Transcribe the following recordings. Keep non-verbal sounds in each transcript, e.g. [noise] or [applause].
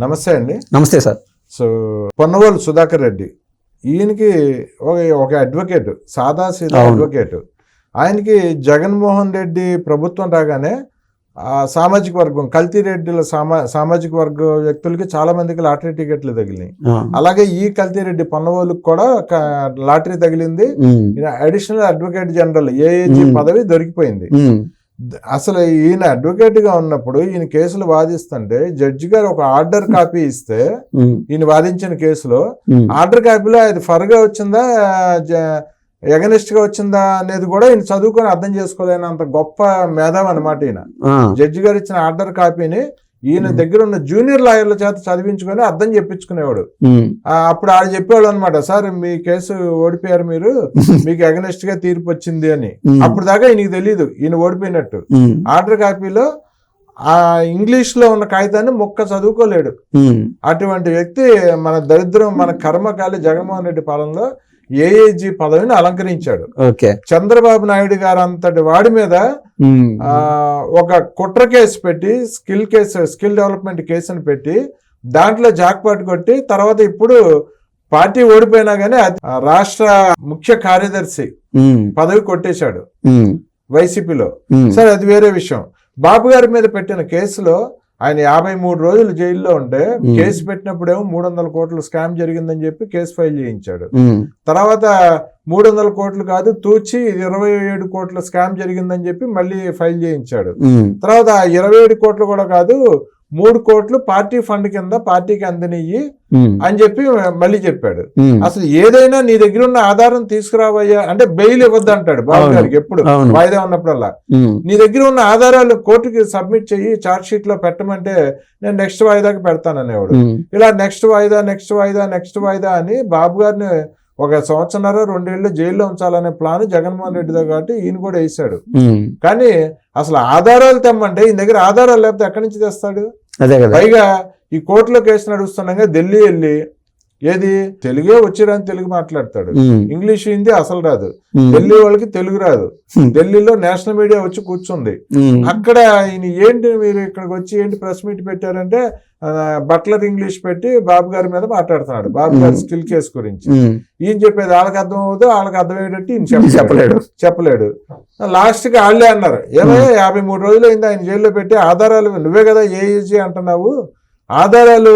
నమస్తే అండి. నమస్తే సార్. సో పొన్నవోలు సుధాకర్ రెడ్డి ఈయనకి ఒక ఒక అడ్వకేట్ సాదా సీదా. అడ్వకేట్ ఆయనకి జగన్మోహన్ రెడ్డి ప్రభుత్వం రాగానే ఆ సామాజిక వర్గం కల్తీ రెడ్డిల సామా సామాజిక వర్గ వ్యక్తులకి చాలా మందికి లాటరీ టికెట్లు తగిలినాయి. అలాగే ఈ కల్తీ రెడ్డి పొన్నవోలుకు కూడా లాటరీ తగిలింది. Additional advocate general AAG. పదవి దొరికిపోయింది. అసలు ఈయన అడ్వకేట్గా ఉన్నప్పుడు ఈయన కేసులు వాదిస్తుంటే జడ్జి గారు ఒక ఆర్డర్ కాపీ ఇస్తే ఈయన వాదించిన కేసులో ఆర్డర్ కాపీలో అది ఫర్గా వచ్చిందా ఎగనిస్ట్గా వచ్చిందా అనేది కూడా ఈయన చదువుకొని అర్థం చేసుకోలేనంత గొప్ప మేధావి అనమాట ఈయన జడ్జి గారు ఇచ్చిన ఆర్డర్ కాపీని ఈయన. దగ్గర ఉన్న జూనియర్ లాయర్ల చేత చదివించుకొని అర్థం చెప్పించుకునేవాడు. అప్పుడు ఆడు చెప్పేవాడు అనమాట సార్ మీ కేసు ఓడిపోయారు మీరు మీకు అగనెస్ట్గా తీర్పు వచ్చింది అని. అప్పుడు దాకా ఈయనకి తెలియదు ఈయన ఓడిపోయినట్టు. ఆర్డర్ కాపీలో ఆ ఇంగ్లీష్లో ఉన్న కాగితాన్ని మొక్క చదువుకోలేడు. అటువంటి వ్యక్తి మన దరిద్రం మన కర్మకాలి జగన్మోహన్ రెడ్డి పాలనలో ఏఏజీ పదవిని అలంకరించాడు. ఓకే. చంద్రబాబు నాయుడు గారు అంతటి వాడి మీద ఒక కుట్ర కేసు పెట్టి స్కిల్ కేసు స్కిల్ డెవలప్మెంట్ కేసుని పెట్టి దాంట్లో జాక్పాట్ కొట్టి తర్వాత ఇప్పుడు పార్టీ ఓడిపోయినా ఆ రాష్ట్ర ముఖ్య కార్యదర్శి పదవి కొట్టేశాడు వైసీపీలో. సరే అది వేరే విషయం. బాబు గారి మీద పెట్టిన కేసులో ఆయన యాభై మూడు రోజులు జైల్లో ఉంటే. కేసు పెట్టినప్పుడేమో మూడు వందల కోట్ల స్కామ్ జరిగిందని చెప్పి కేసు ఫైల్ చేయించాడు. తర్వాత మూడు వందల కోట్లు కాదు తూచి ఇరవై ఏడు కోట్ల స్కామ్ జరిగిందని చెప్పి మళ్ళీ ఫైల్ చేయించాడు. తర్వాత ఇరవై ఏడు కోట్లు కూడా కాదు మూడు కోట్లు పార్టీ ఫండ్ కింద పార్టీకి అందనియ్యి అని చెప్పి మళ్ళీ చెప్పాడు. అసలు ఏదైనా నీ దగ్గర ఉన్న ఆధారం తీసుకురావయ్యా? అంటే బెయిల్ ఇవ్వద్దు అంటాడు బాబు. గారికి ఎప్పుడు. వాయిదా ఉన్నప్పుడల్లా. నీ దగ్గర ఉన్న ఆధారాలు కోర్టుకి సబ్మిట్ చెయ్యి చార్జ్ షీట్లో పెట్టమంటే నేను నెక్స్ట్ వాయిదాకి పెడతాననేవాడు ఇలా నెక్స్ట్ వాయిదా నెక్స్ట్ వాయిదా నెక్స్ట్ వాయిదా అని బాబు గారిని ఒక సంవత్సరన్నర రెండేళ్ళు జైల్లో ఉంచాలనే ప్లాన్ జగన్మోహన్ రెడ్డితో కాబట్టి ఈయన కూడా వేశాడు కానీ అసలు ఆధారాలు తెమ్మంటే ఈయన దగ్గర ఆధారాలు లేకపోతే ఎక్కడి నుంచి తెస్తాడు? అదే కదా. పైగా ఈ కోర్టులో కేసు నడుస్తుండగా ఢిల్లీ వెళ్ళి ఏది? తెలుగే వచ్చిరని తెలుగు మాట్లాడతాడు. ఇంగ్లీష్ హిందీ అసలు రాదు. ఢిల్లీ వాళ్ళకి తెలుగు రాదు. ఢిల్లీలో నేషనల్ మీడియా వచ్చి కూర్చుంది. అక్కడ ఈయన ఏంటి మీరు ఇక్కడికి వచ్చి ఏంటి ప్రెస్ మీట్ పెట్టారంటే బట్లర్ ఇంగ్లీష్ పెట్టి బాబు గారి మీద మాట్లాడుతున్నాడు. బాబు గారి. స్కిల్ కేసు గురించి. ఈయన చెప్పేది వాళ్ళకి అర్థం అవుతుంది వాళ్ళకి అర్థమయ్యేటట్టు ఈయన చెప్పలేడు. చెప్పలేడు. చెప్పలేడు. లాస్ట్కి వాళ్ళే అన్నారు. ఏమయ్యా యాభై మూడు రోజులు అయింది ఆయన జైల్లో పెట్టి ఆధారాలు నువ్వే కదా ఏఏజీ అంటున్నావు. ఆధారాలు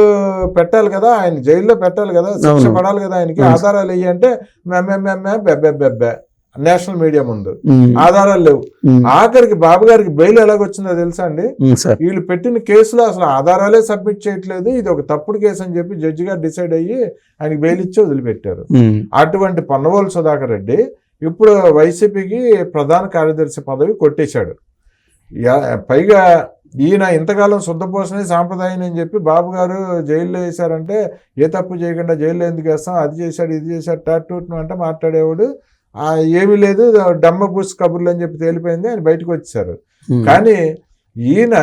పెట్టాలి కదా ఆయన జైల్లో పెట్టాలి కదా శిక్ష. పడాలి కదా ఆయనకి. ఆధారాలు వెయ్యి అంటే మెమ్మెమ్మెమ్మె బెబ్బె బెబ్బె నేషనల్ మీడియా ముందు ఆధారాలు లేవు. ఆఖరికి బాబు గారికి బెయిల్ ఎలాగొచ్చిందో తెలుసా అండి? వీళ్ళు పెట్టిన కేసులో అసలు ఆధారాలే సబ్మిట్ చేయట్లేదు. ఇది ఒక తప్పుడు కేసు అని చెప్పి జడ్జి గారు డిసైడ్ అయ్యి ఆయనకి బెయిల్ ఇచ్చి వదిలిపెట్టారు. అటువంటి పొన్నవోలు సుధాకర్ రెడ్డి ఇప్పుడు వైసీపీకి ప్రధాన కార్యదర్శి పదవి కొట్టేశాడు. యా- పైగా ఈయన ఇంతకాలం శుద్ధపోసని సాంప్రదాయం అని చెప్పి బాబు గారు జైల్లో వేశారంటే ఏ తప్పు చేయకుండా జైల్లో ఎందుకు వేస్తాం? అది చేశాడు ఇది చేశాడు టాటూట్ను అంటే మాట్లాడేవాడు ఏమీ లేదు డమ్మ బుస్ కబుర్లు అని చెప్పి తేలిపోయింది ఆయన బయటకు వచ్చేసారు ఉమ్, కానీ ఈయన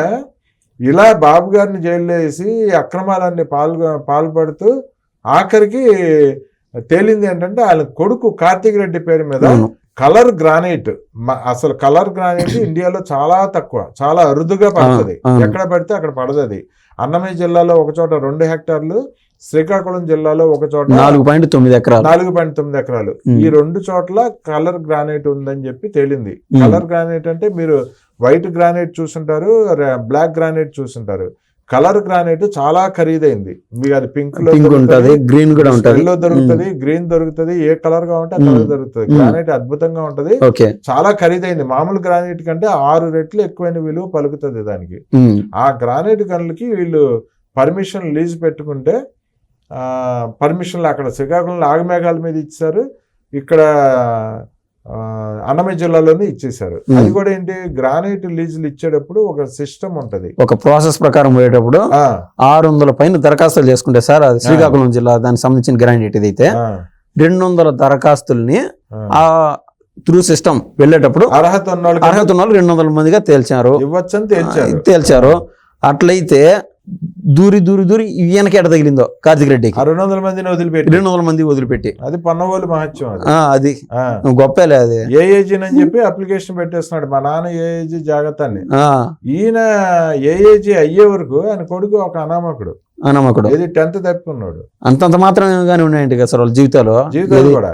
ఇలా బాబు గారిని జైల్లో వేసి అక్రమాలన్నీ పాల్గొ పాల్పడుతూ ఆఖరికి తేలింది ఏంటంటే ఆయన కొడుకు కార్తీక్ రెడ్డి పేరు మీద. కలర్ గ్రానైట్ అసలు కలర్ గ్రానైట్ [coughs] ఇండియాలో చాలా తక్కువ చాలా అరుదుగా పడుతుంది. ఎక్కడ పడితే అక్కడ పడదు అది అన్నమయ్య జిల్లాలో ఒక చోట రెండు హెక్టార్లు శ్రీకాకుళం జిల్లాలో ఒక చోట నాలుగు పాయింట్ తొమ్మిది ఎకరాలు నాలుగు పాయింట్ తొమ్మిది ఎకరాలు. ఈ రెండు చోట్ల కలర్ గ్రానైట్ ఉందని చెప్పి తేలింది. కలర్ గ్రానైట్ అంటే మీరు వైట్ గ్రానైట్ చూసుంటారు బ్లాక్ గ్రానైట్ చూసుంటారు కలర్ గ్రానైట్ చాలా ఖరీదైంది. మీకు అది పింక్లో ఉంటది గ్రీన్ కూడా ఉంటది. దొరుకుతుంది గ్రీన్ దొరుకుతుంది ఏ కలర్గా ఉంటే. కలర్ దొరుకుతుంది. గ్రానైట్ అద్భుతంగా ఉంటది. చాలా ఖరీదైంది. మామూలు గ్రానైట్ కంటే ఆరు రెట్లు ఎక్కువైన విలువ పలుకుతుంది దానికి. ఆ గ్రానైట్ గనులకి వీళ్ళు పర్మిషన్ లీజ్ పెట్టుకుంటే పర్మిషన్లు అక్కడ శ్రీకాకుళంలో ఆగమేఘాల మీద ఇచ్చారు. ఇక్కడ అన్నమయ్య జిల్లాలోనే ఇచ్చేశారు. Hmm. అది కూడా ఏంటి? గ్రానైట్ లీజులు ఇచ్చేటప్పుడు ఒక సిస్టమ్ ఉంటది. ఒక ప్రాసెస్ ప్రకారం పోయేటప్పుడు ఆరు వందల పైన దరఖాస్తులు చేసుకుంటే సార్ అది శ్రీకాకుళం జిల్లా దానికి సంబంధించిన గ్రాండ్ ఇదైతే రెండు వందల దరఖాస్తుల్ని ఆ. త్రూ సిస్టమ్ వెళ్ళేటప్పుడు అర్హత ఉన్న అర్హత ఉన్న వాళ్ళు రెండు వందల మందిగా తేల్చారు. ఇవ్వచ్చని తేల్చారు. తేల్చారు. అట్లయితే దూరి దూరి దూరి వెనక ఎడ తగిలిందో? కార్తిక్ రెడ్డికి. ఆ రెండు వందల మందిని వదిలిపెట్టి. రెండు వందల మంది వదిలిపెట్టి. అది పన్నవోలు మహత్యం అది. గొప్పలే అది. ఏఏజీ అని చెప్పి అప్లికేషన్ పెట్టేస్తున్నాడు. మా నాన్న ఏఏజీ జాగ్రత్త అని ఈయన ఏఏజీ అయ్యే వరకు ఆయన కొడుకు ఒక అనామకుడు. అనామకుడు. ఏది టెన్త్ తప్పుకున్నాడు. అంతంత మాత్రంగానే ఉన్నాయండి కదా సార్ వాళ్ళ జీవితాలు? జీవితాలు కూడా.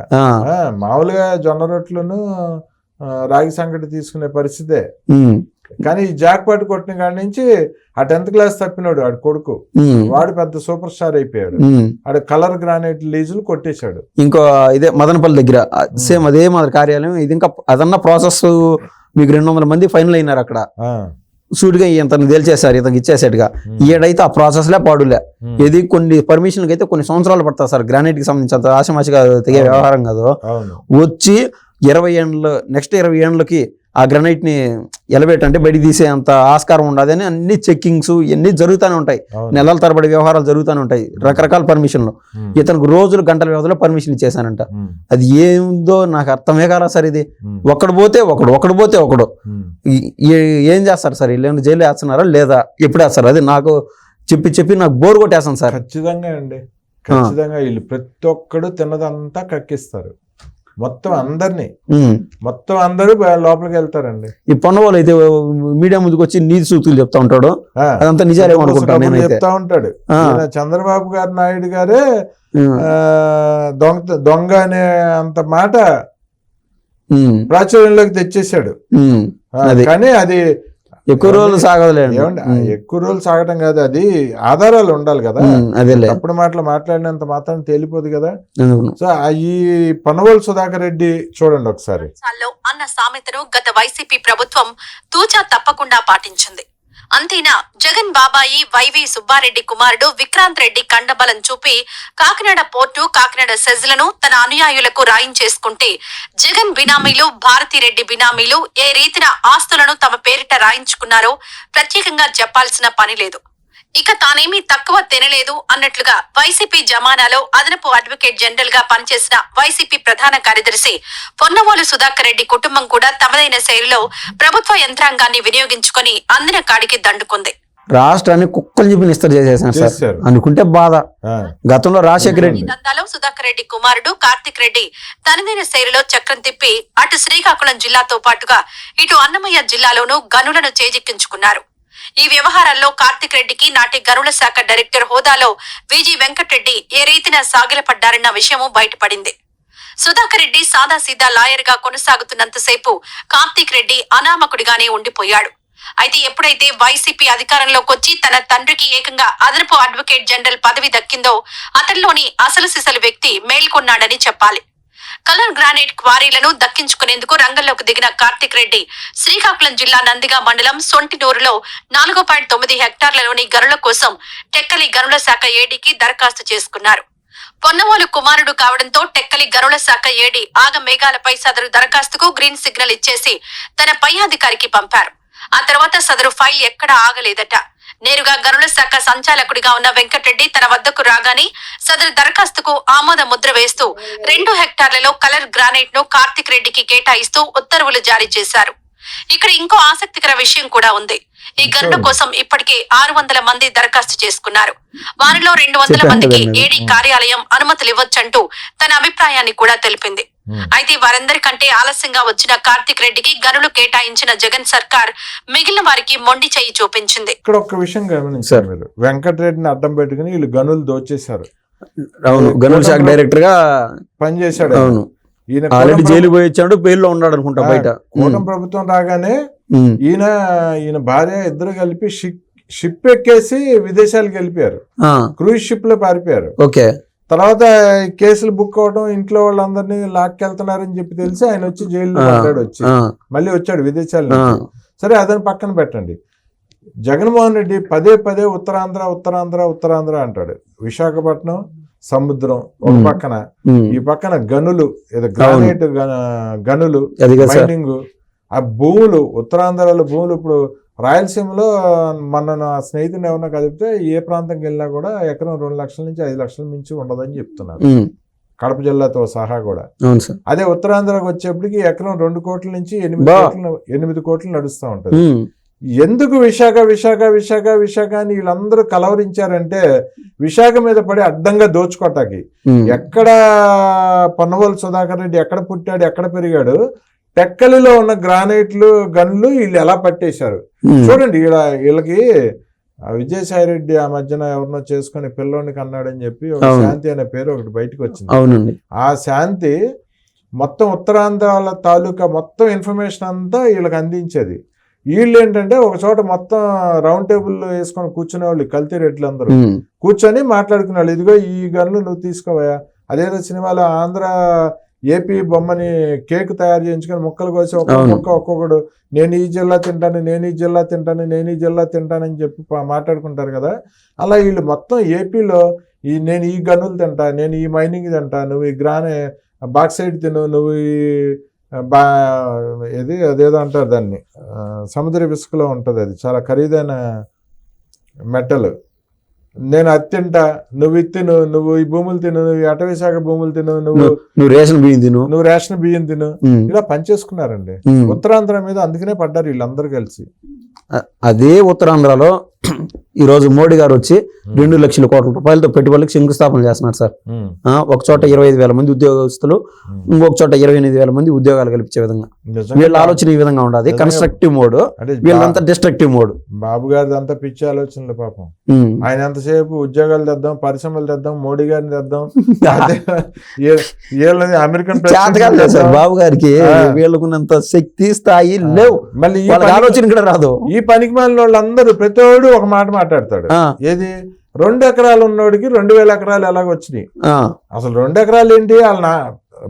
మామూలుగా జొన్న రొట్టెలను ఆ, రాగి సంగటి తీసుకునే పరిస్థితే కానీ ఈ జాక్ పాట్ కొట్టిన కాడి నుంచి ఆ టెన్త్ క్లాస్ తప్పినాడు ఆడు కొడుకు. వాడు పెద్ద సూపర్ స్టార్ అయిపోయాడు. ఆడు కలర్ గ్రానైట్ లీజులు కొట్టేశాడు. ఇంకో ఇదే మదనపల్లి దగ్గర సేమ్ అదే మాదిరి కార్యాలయం. ఇది ఇంకా అదన్న ప్రాసెస్ మీకు రెండు వందల మంది ఫైనల్ అయినారు అక్కడ. సూటిగా ఇతను తేల్చేశారు ఇతనికి ఇచ్చేసాడుగా ఈడైతే ఆ ప్రాసెస్లే పాడులే. ఉమ్, ఇది కొన్ని పర్మిషన్కి అయితే కొన్ని సంవత్సరాలు పడతాయి సార్. గ్రానైట్కి సంబంధించి అంత ఆశమాషగా తెగే. వ్యవహారం కాదు. వచ్చి ఇరవై ఏండ్లు నెక్స్ట్ ఇరవై ఏండ్లకి ఆ గ్రనైట్ని ఎలవేట్ అంటే బయటికి తీసే అంత ఆస్కారం ఉండదని అన్ని చెక్కింగ్స్ ఇవన్నీ జరుగుతూనే ఉంటాయి. నెలల తరబడి వ్యవహారాలు జరుగుతూనే ఉంటాయి. రకరకాల పర్మిషన్లు. ఇతనికి రోజులు గంటల వ్యవధిలో పర్మిషన్ ఇచ్చేసానంట అది ఏందో నాకు అర్థమే కాలా సార్ ఇది. ఒకడు పోతే ఒకడు ఒకడు పోతే ఒకడు. ఏం చేస్తారు సార్? వీళ్ళు జైలు వేస్తున్నారా లేదా? ఎప్పుడు వేస్తారు? అది నాకు చెప్పి చెప్పి నాకు బోర్ కొట్టేస్తాను సార్. ఖచ్చితంగా అండి. ఖచ్చితంగా వీళ్ళు ప్రతి ఒక్కడు తిన్నదంతా కక్కిస్తారు. మొత్తం అందరినీ. మొత్తం అందరూ లోపలికి వెళ్తారండి. ఈ పొన్నవాళ్ళు అయితే మీడియా ముందుకు వచ్చి నీతి సూక్తులు చెప్తా ఉంటాడు. అదంతా అనుకుంటాను నేనైతే. చెప్తా ఉంటాడు. చంద్రబాబు గారు నాయుడు గారే దొంగ దొంగ అనే అంత మాట ప్రాచుర్యంలోకి అది. కానీ అది ఎక్కువ రోజులు సాగదులేండి. ఎక్కువ రోజులు సాగటం కాదు అది ఆధారాలు ఉండాలి కదా. ఉమ్, అదేలే తప్పుడు మాటలు మాట్లాడినంత మాత్రం తేలిపోదు కదా. సో ఈ పనవోలు సుధాకర్ రెడ్డి చూడండి ఒకసారి. అన్న సామెతను గత వైసీపీ ప్రభుత్వం తూచా తప్పకుండా పాటించింది. అంతేనా? జగన్ బాబాయి వైవి సుబ్బారెడ్డి కుమారుడు విక్రాంత్ రెడ్డి కండబలం చూపి కాకినాడ పోర్టు కాకినాడ సెజ్లను తన అనుయాయులకు రాయించేసుకుంటే జగన్ బినామీలు భారతిరెడ్డి బినామీలు ఏ రీతిన ఆస్తులను తమ పేరిట రాయించుకున్నారో ప్రత్యేకంగా చెప్పాల్సిన పని లేదు. ఇక తానేమీ తక్కువ తినలేదు అన్నట్లుగా వైసీపీ జమానాలో అదనపు అడ్వకేట్ జనరల్గా పనిచేసిన వైసీపీ ప్రధాన కార్యదర్శి పొన్నవోలు సుధాకర్ రెడ్డి కుటుంబం కూడా తమదైన శైలిలో ప్రభుత్వ యంత్రాంగాన్ని వినియోగించుకొని అందిన కాడికి దండుకుంది. రాష్ట్రాన్ని కుక్కలు చెప్పి నిస్తరు చేసేసాను సార్. అనుకుంటే బాధ. గతంలో రాజశేఖర రెడ్డి దందాలో సుధాకర్ రెడ్డి కుమారుడు కార్తిక్ రెడ్డి తనదైన శైలిలో చక్రం తిప్పి అటు శ్రీకాకుళం జిల్లాతో పాటుగా ఇటు అన్నమయ్య జిల్లాలోనూ గనులను చేజిక్కించుకున్నారు. ఈ వ్యవహారాల్లో కార్తిక్ రెడ్డికి నాటి గనుల శాఖ డైరెక్టర్ హోదాలో విజి వెంకటరెడ్డి ఏ రీతిన సాగిలపడ్డారన్న విషయము బయటపడింది. సుధాకర్ రెడ్డి సాదాసీదా లాయర్గా కొనసాగుతున్నంతసేపు కార్తీక్ రెడ్డి అనామకుడిగానే ఉండిపోయాడు. అయితే ఎప్పుడైతే వైసీపీ అధికారంలోకి వచ్చి తన తండ్రికి ఏకంగా అదనపు అడ్వకేట్ జనరల్ పదవి దక్కిందో అతనిలోని అసలు సిసలు వ్యక్తి మేల్కొన్నాడని చెప్పాలి. కలర్ గ్రానైట్ క్వారీలను దక్కించుకునేందుకు రంగంలోకి దిగిన కార్తిక్ రెడ్డి శ్రీకాకుళం జిల్లా నందిగా మండలం సొంటినూరులో నాలుగు పాయింట్ తొమ్మిది హెక్టార్లలోని గనుల కోసం టెక్కలి గనుల శాఖ ఏడీకి దరఖాస్తు చేసుకున్నారు. పొన్నమూలు కుమారుడు కావడంతో టెక్కలి గనుల శాఖ ఏడి ఆగ మేఘాలపై సదరు దరఖాస్తుకు గ్రీన్ సిగ్నల్ ఇచ్చేసి తన పై అధికారికి పంపారు. ఆ తర్వాత సదరు ఫైల్ ఎక్కడా ఆగలేదట. నేరుగా గనుల శాఖ సంచాలకుడిగా ఉన్న వెంకటరెడ్డి తన వద్దకు రాగానే సదరు దరఖాస్తుకు ఆమోద ముద్ర వేస్తూ రెండు హెక్టార్లలో కలర్ గ్రానైట్ను కార్తిక్ రెడ్డికి కేటాయిస్తూ ఉత్తర్వులు జారీ చేశారు. ఇక్కడ ఇంకో ఆసక్తికర విషయం కూడా ఉంది. ఈ గనుల కోసం ఇప్పటికే ఆరు వందల మంది దరఖాస్తు చేసుకున్నారు. వారిలో రెండు వందల మందికి. ఏడీ కార్యాలయం అనుమతులు ఇవ్వొచ్చంటూ తన అభిప్రాయాన్ని కూడా తెలిపింది. అయితే వారందరికంటే ఆలస్యంగా వచ్చిన కార్తిక్ రెడ్డికి గనులు కేటాయించిన జగన్ సర్కార్ మిగిలిన వారికి మొండి చెయ్యి చూపించింది. ఇక్కడ ఒక విషయం గమనించారు. మీరు. వెంకటరెడ్డిని అడ్డం పెట్టుకుని వీళ్ళు గనులు దోచేశారు. అవును గనుల శాఖ డైరెక్టర్గా పని చేశాడు అవును. ఆల్రెడీ జైలు పోయి వచ్చాడు బెయిల్లో ఉన్నాడు అనుకుంటా బయట. కూటమి ప్రభుత్వం రాగానే ఈయన ఈయన భార్య ఇద్దరు కలిపి షిప్ ఎక్కేసి విదేశాలకు వెళ్ళిపోయారు. క్రూజ్ షిప్లో పారిపోయారు. ఓకే. తర్వాత కేసులు బుక్ అవడం ఇంట్లో వాళ్ళందరినీ లాక్కెళ్తున్నారని చెప్పి తెలిసి ఆయన వచ్చి జైల్లో పడ్డాడు వచ్చి. మళ్ళీ వచ్చాడు విదేశాల నుంచి. సరే అదని పక్కన పెట్టండి. జగన్మోహన్ రెడ్డి పదే పదే ఉత్తరాంధ్ర ఉత్తరాంధ్ర ఉత్తరాంధ్ర అంటాడు. విశాఖపట్నం సముద్రం ఒక. పక్కన. ఈ పక్కన గనులు ఏదో గ్రానైట్ గన- గనులు మైనింగ్ ఆ భూములు ఉత్తరాంధ్రలో భూములు ఇప్పుడు రాయలసీమలో మన నా స్నేహితుని ఎవరన్నా కలిపితే ఏ ప్రాంతంకి వెళ్ళినా కూడా ఎకరం రెండు లక్షల నుంచి ఐదు లక్షల మించి ఉండదని చెప్తున్నారు. కడప జిల్లాతో సహా కూడా. అదే ఉత్తరాంధ్రకు వచ్చేప్పటికి ఎకరం రెండు కోట్ల నుంచి ఎనిమిది. కోట్లు ఎనిమిది కోట్లు నడుస్తూ ఉంటది. ఎందుకు విశాఖ విశాఖ విశాఖ విశాఖ అని వీళ్ళందరూ కలవరించారంటే విశాఖ మీద పడి అడ్డంగా దోచుకోటాకి ఎక్కడ పొన్నవోలు సుధాకర్ రెడ్డి ఎక్కడ పుట్టాడు ఎక్కడ పెరిగాడు టెక్కలిలో ఉన్న గ్రానైట్లు గన్లు వీళ్ళు ఎలా పట్టేశారు? చూడండి ఈడ వీళ్ళకి ఆ విజయసాయి రెడ్డి ఆ మధ్యన ఎవరినో చేసుకుని పిల్లోని కన్నాడని చెప్పి. శాంతి అనే పేరు ఒకటి బయటకు వచ్చింది. అవునండి. ఆ శాంతి మొత్తం ఉత్తరాంధ్రాల తాలూకా మొత్తం ఇన్ఫర్మేషన్ అంతా వీళ్ళకి అందించేది. వీళ్ళు ఏంటంటే ఒక చోట మొత్తం రౌండ్ టేబుల్ వేసుకొని కూర్చునే వాళ్ళు కల్తీ రెడ్లు అందరూ. కూర్చొని మాట్లాడుకునే వాళ్ళు ఇదిగో ఈ గన్లు నువ్వు తీసుకోవా అదేదో సినిమాలో ఆంధ్ర ఏపీ బొమ్మని కేక్ తయారు చేయించుకొని ముక్కలు కోసి ఒక్కొక్క. ముక్క ఒక్కొక్కడు నేను ఈ జిల్లా తింటాను నేను ఈ జిల్లా తింటాను నేను ఈ జిల్లా తింటానని చెప్పి మాట్లాడుకుంటారు కదా. అలా వీళ్ళు మొత్తం ఏపీలో ఈ నేను ఈ గనులు తింటా నేను ఈ మైనింగ్ తింటా నువ్వు ఈ గ్రానే బాక్సైడ్ తిను నువ్వు ఈ బా ఇది అదేదో అంటారు దాన్ని. సముద్ర ఇసుకలో ఉంటుంది అది. చాలా ఖరీదైన మెటల్. నేను అది తింటా. నువ్వు ఇది తిను. నువ్వు ఈ భూములు తిను. నువ్వు ఈ అటవీ శాఖ భూములు తిను. నువ్వు నువ్వు రేషన్ బియ్యం తిను. నువ్వు రేషన్ బియ్యం తిను. ఇలా పనిచేసుకున్నారండి. ఉత్తరాంధ్ర మీద అందుకనే పడ్డారు వీళ్ళందరూ కలిసి. అదే ఉత్తరాంధ్రలో ఈరోజు మోడీ గారు వచ్చి రెండు లక్షల కోట్ల రూపాయలతో పెట్టుబడులకు శంకుస్థాపన చేస్తున్నారు సార్. ఒక చోట ఇరవై ఐదు వేల మంది ఉద్యోగస్తులు ఇంకొక చోట ఇరవై ఎనిమిది వేల మంది ఉద్యోగాలు కల్పించే విధంగా. వీళ్ళ ఆలోచన ఈ విధంగా నిజంగా. కన్స్ట్రక్టివ్ మోడ్ వీళ్ళంతా డిస్ట్రక్టివ్ మోడ్ బాబు గారిది అంతా పిచ్చి ఆలోచనలు పాపం. ఆయన ఎంతసేపు ఉద్యోగాలు తెద్దాం పరిశ్రమలు తెద్దాం మోడీ గారిని తెద్దాం? American [laughs] sir. బాబు గారికి. వీళ్ళకున్నంత శక్తి స్థాయి లేవు. మళ్ళీ ఆలోచన కూడా రాదు. ఈ పనికి మాలిన వాళ్ళందరూ ప్రతివాడు ఒక మాట మాట్లాడతాడు. ఏది? రెండు ఎకరాలు ఉన్నోడికి రెండు వేల ఎకరాలు ఎలాగ వచ్చినాయి? అసలు రెండు ఎకరాలు ఏంటి? వాళ్ళ నా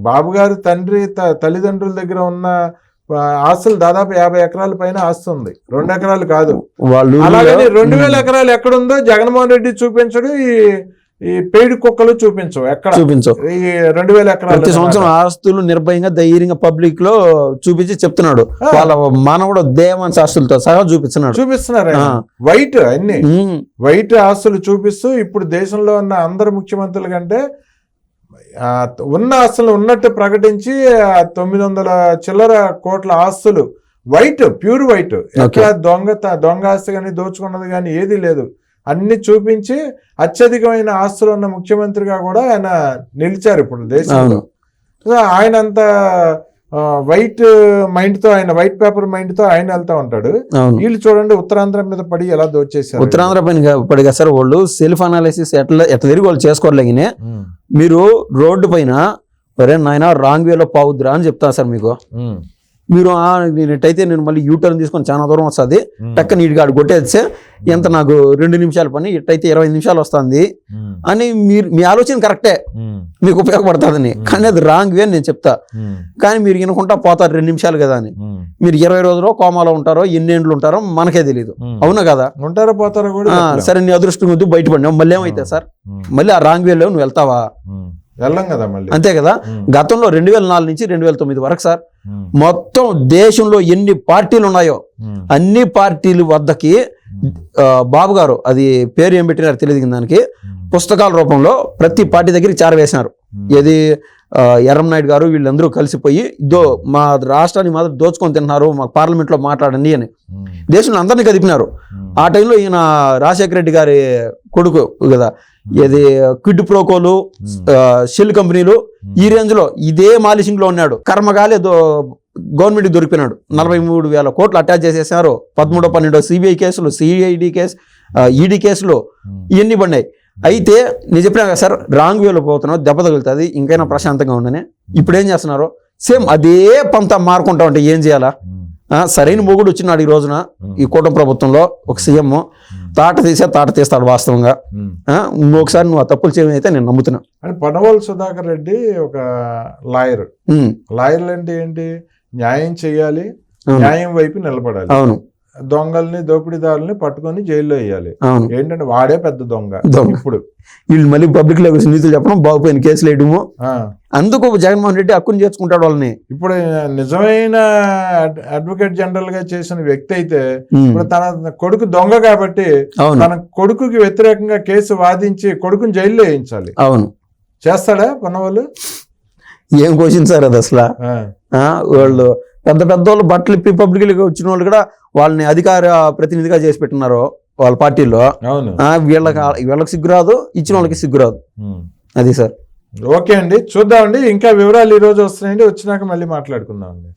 బాబు గారి తండ్రి తల్లిదండ్రుల దగ్గర ఉన్న ఆస్తులు దాదాపు యాభై ఎకరాల పైన ఆస్తి ఉంది. రెండు ఎకరాలు కాదు. వాళ్ళు అలాగని రెండు వేల ఎకరాలు ఎక్కడుందో జగన్మోహన్ రెడ్డి చూపించడు. ఈ ఈ పేడి కుక్కలు చూపించవు ఎక్కడ? చూపించు ఈ రెండు వేల ఎకరాలు ప్రతి సంవత్సరం ఆస్తులు నిర్భయంగా ధైర్యంగా పబ్లిక్లో చూపించి చెప్తున్నాడు. వాళ్ళ మానవుడు దేవాన్ ఆస్తులతో సహా చూపిస్తున్నాడు. చూపిస్తున్నారు. వైట్ అన్ని. వైట్ ఆస్తులు చూపిస్తూ ఇప్పుడు దేశంలో ఉన్న అందరు ముఖ్యమంత్రుల కంటే ఉన్న ఆస్తులు ఉన్నట్టు ప్రకటించి తొమ్మిది వందల చిల్లర కోట్ల ఆస్తులు. White pure white. ఎక్కడ దొంగ దొంగ ఆస్తి కానీ దోచుకున్నది కానీ ఏది లేదు. అన్ని చూపించి అత్యధికమైన ఆస్తులు ఉన్న ముఖ్యమంత్రిగా కూడా ఆయన నిలిచారు ఇప్పుడు దేశంలో. ఆయన అంత వైట్ మైండ్తో ఆయన వైట్ పేపర్ మైండ్తో ఆయన వెళ్తా ఉంటాడు. వీళ్ళు చూడండి ఉత్తరాంధ్ర మీద పడి ఎలా దోచేశారు. ఉత్తరాంధ్ర పైన పడిగా సార్ వాళ్ళు సెల్ఫ్ అనాలిసిస్ ఎట్లా ఎట్లా తిరిగి వాళ్ళు చేసుకోలేగినే మీరు రోడ్డు పైన నాయన రాంగ్ వేలో పావుద్రా అని చెప్తాను సార్ మీకు. మీరు నేనట్టయితే నేను మళ్ళీ యూటర్న్ తీసుకొని చాలా దూరం వస్తుంది. టక్క నీట్గా ఆడు కొట్టేస్తే ఎంత నాకు రెండు నిమిషాల పని ఇట్టయితే ఇరవై నిమిషాలు వస్తుంది. అని మీరు మీ ఆలోచన కరెక్టే. మీకు ఉపయోగపడుతుందని. కానీ అది రాంగ్ వే అని నేను చెప్తా. కానీ మీరు వినుకుంటా పోతారు రెండు నిమిషాలు కదా అని. మీరు ఇరవై రోజులు కోమాలో ఉంటారో ఎన్నేండ్లు ఉంటారో మనకే తెలియదు. అవునా కదా? ఉంటారో పోతారో కూడా. సరే నీ అదృష్టం వద్దు బయటపడినావు మళ్ళీ ఏమైతే సార్? మళ్ళీ ఆ రాంగ్ వేలో నువ్వు వెళ్తావా. వెళ్ళం కదా మళ్ళీ. అంతే కదా? గతంలో రెండు వేల నాలుగు నుంచి రెండు వేల తొమ్మిది వరకు సార్ మొత్తం దేశంలో ఎన్ని పార్టీలు ఉన్నాయో ఉమ్, అన్ని పార్టీల వద్దకి బాబు గారు అది పేరు ఏం పెట్టినారు తెలియదు దానికి ఉమ్, పుస్తకాల రూపంలో ప్రతి పార్టీ దగ్గరికి చేరవేసినారు. ఏది ఎర్రంనాయుడు గారు వీళ్ళందరూ కలిసిపోయి దో మా రాష్ట్రాన్ని మాత్రం దోచుకొని తింటున్నారు మా పార్లమెంట్లో మాట్లాడండి అని. ఉమ్, దేశంలో అందరినీ కదిపినారు. ఉమ్, ఆ టైంలో ఈయన రాజశేఖర రెడ్డి గారి కొడుకు కదా ఏది క్విడ్ ప్రోకోలు ఆ, షెల్ కంపెనీలు ఈ రేంజ్లో ఇదే మాలిషింగ్లో ఉన్నాడు. కర్మగాలే దో గవర్నమెంట్ దొరికినాడు నలభై మూడు వేల కోట్లు అటాచ్ చేసేసారు పదమూడో పన్నెండో సిబిఐ కేసులు సిఐడి కేసు ఈడీ కేసులు ఉమ్, ఇవన్నీ పడినాయి. అయితే నేను చెప్పినా కదా సార్ రాంగ్ వేలో పోతున్నావు దెబ్బ తగులుతుంది ఇంకైనా ప్రశాంతంగా ఉండని ఇప్పుడు ఏం చేస్తున్నారు? సేమ్ అదే పంత మారుకుంటా ఉంటే ఏం చేయాలా? సరైన మొగుడు వచ్చినాడు ఈ రోజున ఈ కూటమి ప్రభుత్వంలో ఒక సీఎం. తాట తీసే తాట తీస్తాడు వాస్తవంగా. ఇంకొకసారి నువ్వు ఆ తప్పులు చేయడం అయితే నేను నమ్ముతున్నా. అని పనవోలు సుధాకర్ రెడ్డి ఒక లాయర్. లాయర్లు అంటే ఏంటి? న్యాయం చేయాలి. న్యాయం వైపు నిలబడాలి. అవును. దొంగల్ని దోపిడీదారుల్ని పట్టుకొని జైల్లో వేయాలి. అవును. ఏంటంటే వాడే పెద్ద దొంగ దొంగ. ఇప్పుడు. వీళ్ళు మళ్ళీ పబ్లిక్లో నీతులు చెప్పడం బాగుపోయిన కేసులు వేయడము. ఆ, అందుకు జగన్మోహన్ రెడ్డి హక్కును చేర్చుకుంటాడు వాళ్ళని. ఇప్పుడు నిజమైన అడ్- అడ్వకేట్ జనరల్గా చేసిన వ్యక్తి అయితే ఉమ్, ఇప్పుడు తన కొడుకు దొంగ కాబట్టి అవును. తన కొడుకుకి వ్యతిరేకంగా కేసు వాదించి కొడుకుని జైల్లో వేయించాలి. అవును. చేస్తాడా పన్నవాళ్ళు ఏం క్వశ్చన్ సార్ అది అసలు? ఆ, వాళ్ళు పెద్ద పెద్ద వాళ్ళు బట్టలు ఇప్పి పబ్లిక్ వచ్చిన వాళ్ళు కూడా వాళ్ళని అధికార ప్రతినిధిగా చేసి పెట్టినారు వాళ్ళ పార్టీలో. వీళ్ళకి వీళ్ళకి సిగ్గురాదు ఇచ్చిన వాళ్ళకి సిగ్గురాదు ఉమ్. అది సార్. ఓకే అండి చూద్దామండి. ఇంకా వివరాలు ఈ రోజు వస్తున్నాయండి వచ్చినాక మళ్ళీ మాట్లాడుకుందాం అండి